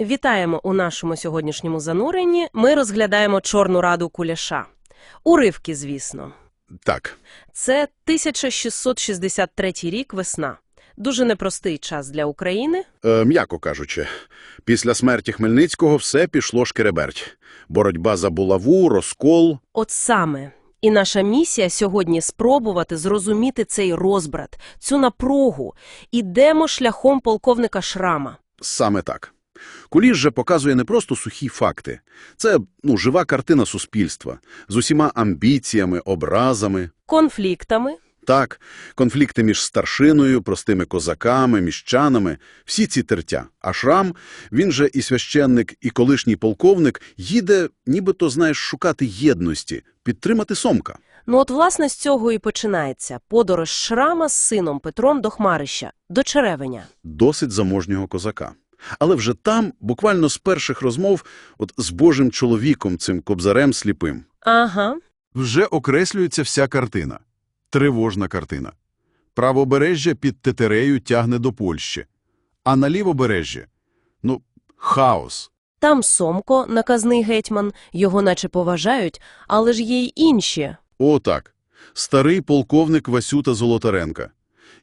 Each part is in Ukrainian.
Вітаємо у нашому сьогоднішньому зануренні. Ми розглядаємо Чорну Раду Куляша. Уривки, звісно. Так, Це 1663 рік весна. Дуже непростий час для України. е, м'яко кажучи, після смерті Хмельницького все пішло шкереберть. Боротьба за булаву, розкол. От саме. І наша місія сьогодні спробувати зрозуміти цей розбрат, цю напругу. Ідемо шляхом полковника Шрама. Саме так. Куліш же показує не просто сухі факти. Це ну, жива картина суспільства з усіма амбіціями, образами. Конфліктами, Так, конфлікти між старшиною, простими козаками, міщанами – всі ці тертя. А Шрам, він же і священник, і колишній полковник, їде, нібито, знаєш, шукати єдності, підтримати Сомка. Ну от, власне, з цього і починається подорож Шрама з сином Петром до Хмарища, до Черевеня. Досить заможнього козака. Але вже там, буквально з перших розмов, от з Божим чоловіком, цим кобзарем сліпим, Ага. Вже окреслюється вся картина. Тривожна картина. Правобережжя під Тетерею тягне до Польщі. А на лівобережжі – ну, хаос. Там Сомко, наказний гетьман, його наче поважають, але ж є й інші. О, так. Старий полковник Васюта Золотаренка.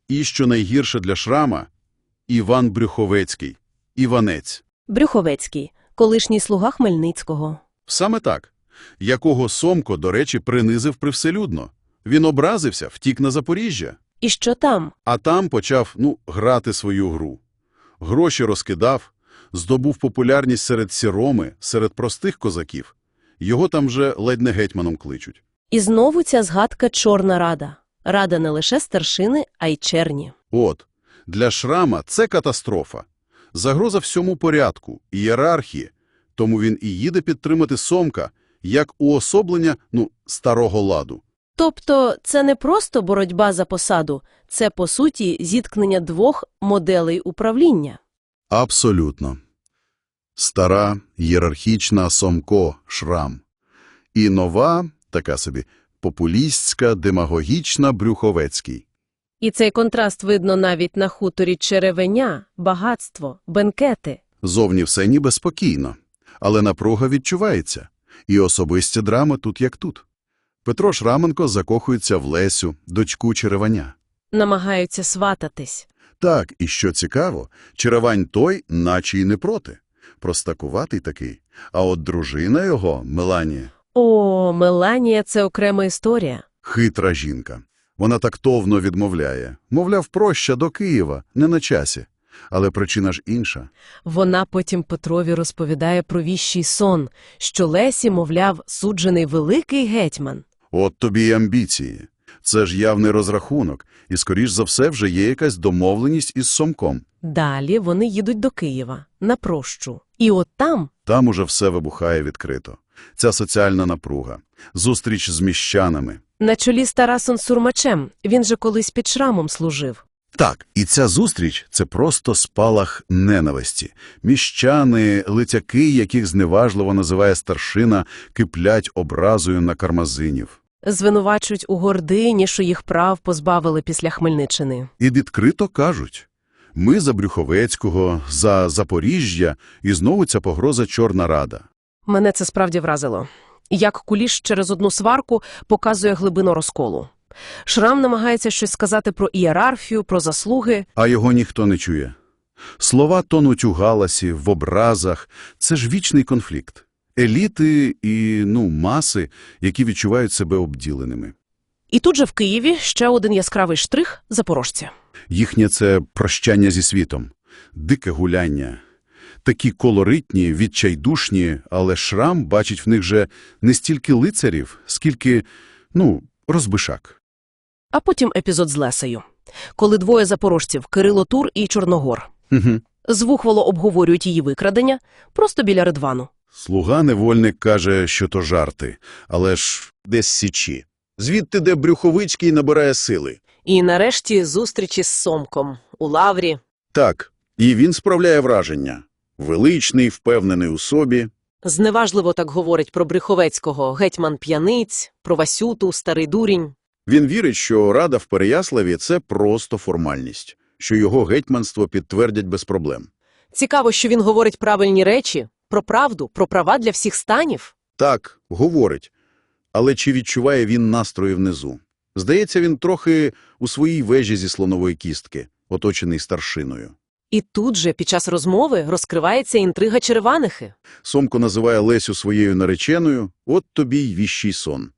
І, що найгірше для Шрама – Іван Брюховецький. Іванець. Брюховецький, колишній слуга Хмельницького. Саме так. Якого Сомко, до речі, принизив привселюдно. Він образився, втік на Запоріжжя. І що там? А там почав, ну, грати свою гру. Гроші розкидав, здобув популярність серед сіроми, серед простих козаків. Його там вже ледь не гетьманом кличуть. І знову ця згадка Чорна Рада. Рада не лише старшини, а й черні. От, для Шрама це катастрофа. Загроза всьому порядку, ієрархії. Тому він і їде підтримати Сомка, як уособлення, ну, старого ладу. Тобто це не просто боротьба за посаду, це, по суті, зіткнення двох моделей управління. Абсолютно. Стара, ієрархічна Сомко, Шрам. І нова, така собі, популістська, демагогічна Брюховецький. І цей контраст видно навіть на хуторі Черевеня, багатство, бенкети. Зовні все ніби спокійно, але напруга відчувається. І особисті драми тут як тут. Петро Шраменко закохується в Лесю, дочку Череваня. Намагаються свататись. Так, і що цікаво, Черевань той, наче й не проти. Простакуватий такий. А от дружина його, Меланія, О, Меланія – це окрема історія. хитра жінка. Вона тактовно відмовляє. Мовляв, проща до Києва, не на часі. Але причина ж інша. Вона потім Петрові розповідає про віщий сон, що Лесі, мовляв, суджений великий гетьман. От тобі й амбіції. Це ж явний розрахунок, і, скоріш за все, вже є якась домовленість із Сомком. Далі вони їдуть до Києва, на прощу. І от там Там уже все вибухає відкрито. Ця соціальна напруга, зустріч з міщанами. На чолі з Тарасом Сурмачем, він же колись під шрамом служив. Так, і ця зустріч – це просто спалах ненависті. Міщани, лицяки, яких зневажливо називає старшина, киплять образою на кармазинів. Звинувачують у гордині, що їх прав позбавили після Хмельниччини. І відкрито кажуть – ми за Брюховецького, за Запоріжжя, і знову ця погроза Чорна Рада. Мене це справді вразило. Як куліш через одну сварку показує глибину розколу. Шрам намагається щось сказати про ієрархію, про заслуги. А його ніхто не чує. Слова тонуть у галасі, в образах. Це ж вічний конфлікт. Еліти і, ну, маси, які відчувають себе обділеними. І тут же в Києві ще один яскравий штрих – запорожці. Їхнє це прощання зі світом, дике гуляння. Такі колоритні, відчайдушні, але Шрам бачить в них же не стільки лицарів, скільки, ну, розбишак. А потім епізод з Лесею. Коли двоє запорожців – Кирило Тур і Чорногор. Угу. Звухвало обговорюють її викрадення просто біля Редвану. Слуга-невольник каже, що то жарти, але ж десь січі. Звідти, де Брюховицький набирає сили. І нарешті зустрічі з Сомком у лаврі. Так, і він справляє враження. Величний, впевнений у собі. Зневажливо так говорить про Брюховецького, гетьман п'яниць, про Васюту, старий дурінь. Він вірить, що Рада в Переяславі – це просто формальність, що його гетьманство підтвердять без проблем. Цікаво, що він говорить правильні речі про правду, про права для всіх станів. Так, говорить. Але чи відчуває він настрої внизу? Здається, він трохи у своїй вежі зі слонової кістки, оточений старшиною. І тут же, під час розмови, розкривається інтрига Череванихи. Сомко називає Лесю своєю нареченою «от тобі й віщий сон».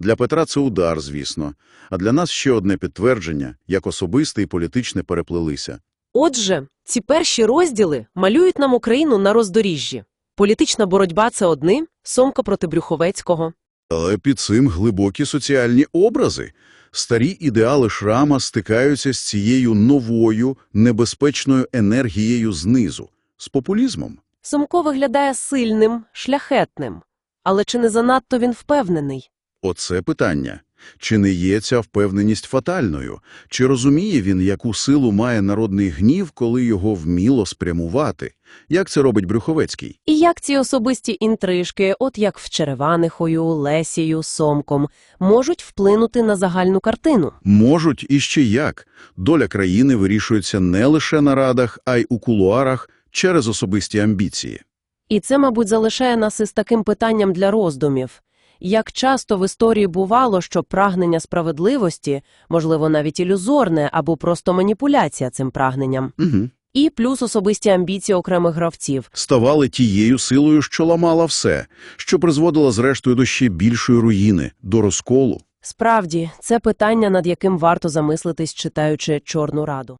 Для Петра це удар, звісно, а для нас ще одне підтвердження, як особисте і політичне переплелися. Отже, ці перші розділи малюють нам Україну на роздоріжжі. Політична боротьба – це одним, Сомко проти Брюховецького. Але під цим глибокі соціальні образи. Старі ідеали Шрама стикаються з цією новою, небезпечною енергією знизу, з популізмом. Сомко виглядає сильним, шляхетним. Але чи не занадто він впевнений? Оце питання. Чи не є ця впевненість фатальною? Чи розуміє він, яку силу має народний гнів, коли його вміло спрямувати? Як це робить Брюховецький? І як ці особисті інтрижки, от як в Череванихою, Лесією, Сомком, можуть вплинути на загальну картину? Можуть і ще як. Доля країни вирішується не лише на радах, а й у кулуарах через особисті амбіції. І це, мабуть, залишає нас із таким питанням для роздумів. Як часто в історії бувало, що прагнення справедливості, можливо, навіть ілюзорне або просто маніпуляція цим прагненням, Угу. і плюс особисті амбіції окремих гравців. Ставали тією силою, що ламала все, що призводила зрештою до ще більшої руїни, до розколу. Справді, це питання, над яким варто замислитись, читаючи Чорну Раду.